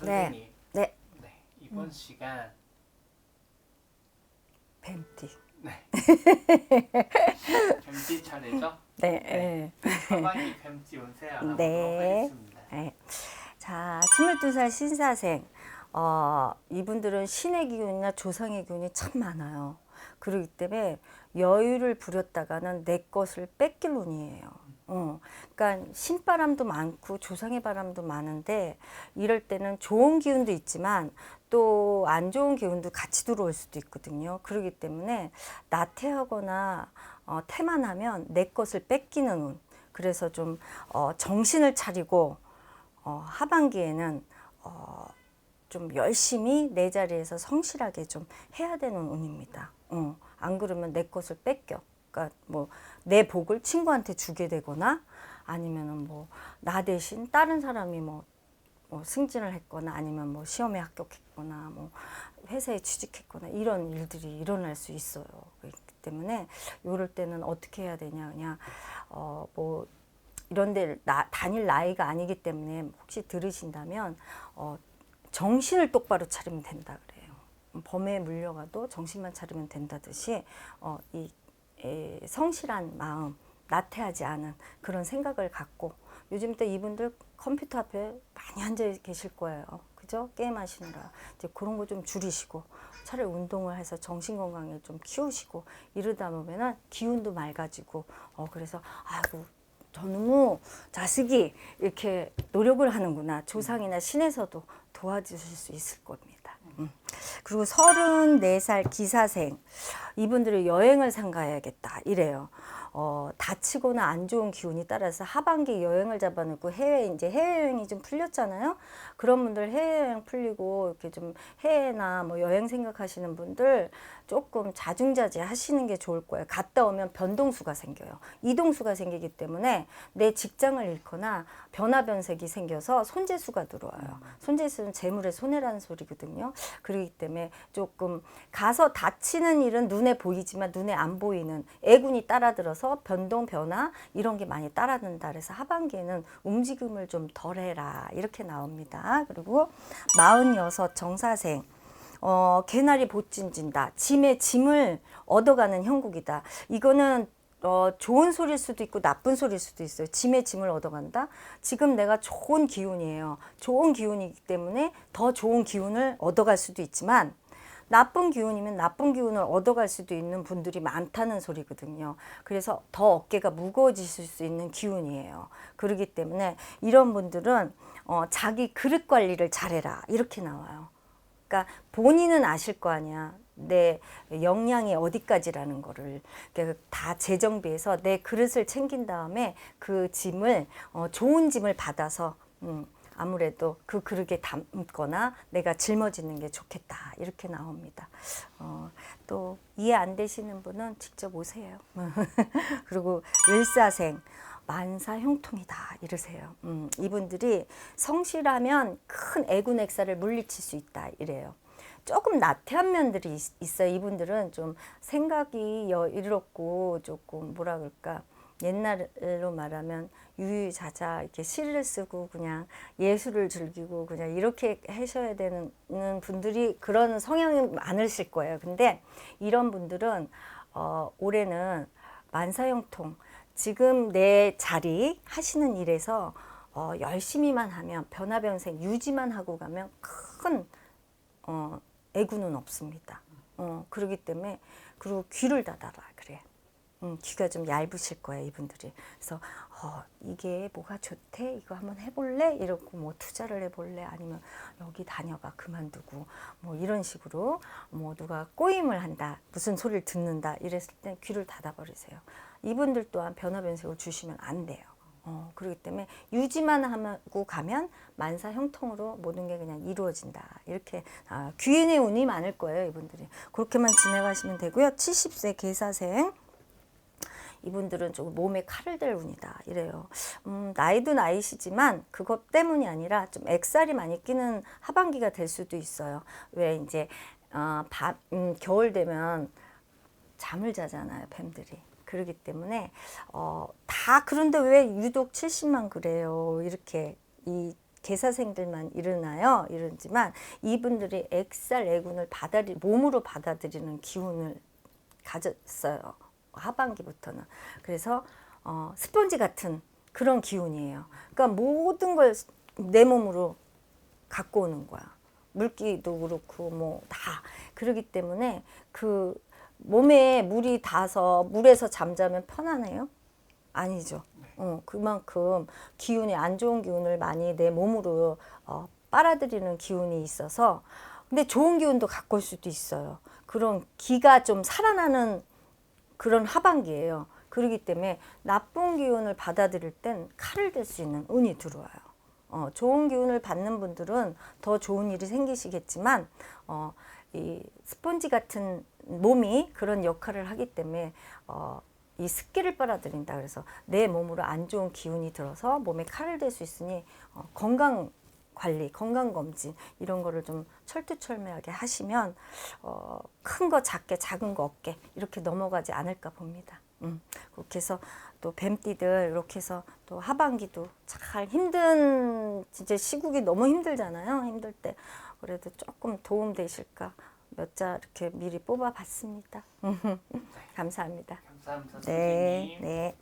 선생님. 네. 네. 이번 시간 뱀띠. 네. 뱀띠 차례죠? 네. 네. 네. 하반기 뱀띠 운세 알아보도록 네. 하겠습니다. 네. 자, 22살 신사생. 어, 이분들은 신의 기운이나 조상의 기운이 참 많아요. 그렇기 때문에 여유를 부렸다가는 내 것을 뺏길 운이에요. 어, 그러니까 신바람도 많고 조상의 바람도 많은데 이럴 때는 좋은 기운도 있지만 또 안 좋은 기운도 같이 들어올 수도 있거든요. 그렇기 때문에 나태하거나 어, 태만 하면 내 것을 뺏기는 운. 그래서 좀 어, 정신을 차리고 어, 하반기에는 어, 좀 열심히 내 자리에서 성실하게 좀 해야 되는 운입니다. 어, 안 그러면 내 것을 뺏겨. 그러니까 뭐 내 복을 친구한테 주게 되거나 아니면은 뭐 나 대신 다른 사람이 뭐, 뭐 승진을 했거나 아니면 뭐 시험에 합격했거나 뭐 회사에 취직했거나 이런 일들이 일어날 수 있어요. 그렇기 때문에 이럴 때는 어떻게 해야 되냐 그냥 어 뭐 이런 데 나, 다닐 나이가 아니기 때문에 혹시 들으신다면 어, 정신을 똑바로 차리면 된다 그래요. 범에 물려가도 정신만 차리면 된다듯이 어, 이 에, 성실한 마음, 나태하지 않은 그런 생각을 갖고 요즘 때 이분들 컴퓨터 앞에 많이 앉아 계실 거예요. 그죠? 게임하시느라 이제 그런 거 좀 줄이시고 차라리 운동을 해서 정신 건강을 좀 키우시고 이러다 보면은 기운도 맑아지고 어 그래서 아이고 저 너무 자식이 이렇게 노력을 하는구나. 조상이나 신에서도 도와주실 수 있을 겁니다. 음. 그리고 34살 기사생. 이분들은 여행을 상가야겠다. 이래요. 어, 다치거나 안 좋은 기운이 따라서 하반기 여행을 잡아놓고 해외, 이제 해외여행이 좀 풀렸잖아요. 그런 분들 해외여행 풀리고 이렇게 좀 해외나 뭐 여행 생각하시는 분들 조금 자중자재 하시는 게 좋을 거예요. 갔다 오면 변동수가 생겨요. 이동수가 생기기 때문에 내 직장을 잃거나 변화변색이 생겨서 손재수가 들어와요. 손재수는 재물의 손해라는 소리거든요. 그렇기 때문에 조금 가서 다치는 일은 눈에 보이지만 눈에 안 보이는 애군이 따라들어서 변동 변화 이런 게 많이 따라든다. 그래서 하반기에는 움직임을 좀 덜해라 이렇게 나옵니다. 그리고 46 정사생 어, 개나리 보찜진다. 짐의 짐을 얻어가는 형국이다. 이거는 어, 좋은 소리일 수도 있고 나쁜 소리일 수도 있어요. 짐의 짐을 얻어간다. 지금 내가 좋은 기운이에요. 좋은 기운이기 때문에 더 좋은 기운을 얻어갈 수도 있지만 나쁜 기운이면 나쁜 기운을 얻어갈 수도 있는 분들이 많다는 소리거든요. 그래서 더 어깨가 무거워지실 수 있는 기운이에요. 그렇기 때문에 이런 분들은 어, 자기 그릇 관리를 잘해라. 이렇게 나와요. 그러니까 본인은 아실 거 아니야. 내 역량이 어디까지라는 거를 그러니까 다 재정비해서 내 그릇을 챙긴 다음에 그 짐을 어, 좋은 짐을 받아서 음, 아무래도 그 그릇에 담거나 내가 짊어지는 게 좋겠다 이렇게 나옵니다. 어, 또 이해 안 되시는 분은 직접 오세요. 그리고 일사생 만사 형통이다 이러세요. 음, 이분들이 성실하면 큰 애군 액사를 물리칠 수 있다 이래요. 조금 나태한 면들이 있- 있어요. 이분들은 좀 생각이 여유롭고 조금 뭐라 그럴까 옛날로 말하면 유유자자 이렇게 시를 쓰고 그냥 예술을 즐기고 그냥 이렇게 하셔야 되는 분들이 그런 성향이 많으실 거예요. 근데 이런 분들은 어, 올해는 만사형통 지금 내 자리 하시는 일에서 어, 열심히만 하면 변화변색 유지만 하고 가면 큰 어, 애구는 없습니다. 어, 그렇기 때문에 그리고 귀를 닫아라 그래. 음, 귀가 좀 얇으실 거예요 이분들이. 그래서 어, 이게 뭐가 좋대? 이거 한번 해볼래? 이러고 뭐 투자를 해볼래? 아니면 여기 다녀봐 그만두고 뭐 이런 식으로 뭐 누가 꼬임을 한다 무슨 소리를 듣는다 이랬을 때 귀를 닫아버리세요. 이분들 또한 변화변색을 주시면 안 돼요. 어, 그렇기 때문에 유지만 하고 가면 만사 형통으로 모든 게 그냥 이루어진다. 이렇게 아, 귀인의 운이 많을 거예요, 이분들이. 그렇게만 지나가시면 되고요. 70세 계사생. 이분들은 조금 몸에 칼을 댈 운이다 이래요. 음, 나이도 나이시지만 그것 때문이 아니라 좀 액살이 많이 끼는 하반기가 될 수도 있어요. 왜 이제 어, 밤, 음, 겨울 되면 잠을 자잖아요, 뱀들이. 그러기 때문에 어, 다 그런데 왜 유독 70만 그래요? 이렇게 이 개사생들만 일어나요. 이러지만 이분들이 액살 애군을 받아들이 몸으로 받아들이는 기운을 가졌어요. 하반기부터는. 그래서 어, 스펀지 같은 그런 기운이에요. 그러니까 모든 걸 내 몸으로 갖고 오는 거야. 물기도 그렇고 뭐 다 그러기 때문에 그 몸에 물이 닿아서 물에서 잠자면 편하네요. 아니죠. 어, 그만큼 기운이 안 좋은 기운을 많이 내 몸으로 어, 빨아들이는 기운이 있어서 근데 좋은 기운도 갖고 올 수도 있어요. 그런 기가 좀 살아나는 그런 하반기예요. 그렇기 때문에 나쁜 기운을 받아들일 땐 칼을 들 수 있는 운이 들어와요. 어, 좋은 기운을 받는 분들은 더 좋은 일이 생기시겠지만 어, 이 스펀지 같은 몸이 그런 역할을 하기 때문에 어, 이 습기를 빨아들인다. 그래서 내 몸으로 안 좋은 기운이 들어서 몸에 칼을 댈 수 있으니 어, 건강 관리, 건강 검진 이런 거를 좀 철두철미하게 하시면 어, 큰 거 작게 작은 거 없게 이렇게 넘어가지 않을까 봅니다. 음, 그렇게 해서 또 뱀띠들 이렇게 해서 또 하반기도 잘 힘든 진짜 시국이 너무 힘들잖아요. 힘들 때 그래도 조금 도움 되실까 몇 자 이렇게 미리 뽑아봤습니다. 감사합니다. 감사합니다, 네, 선생님. 네.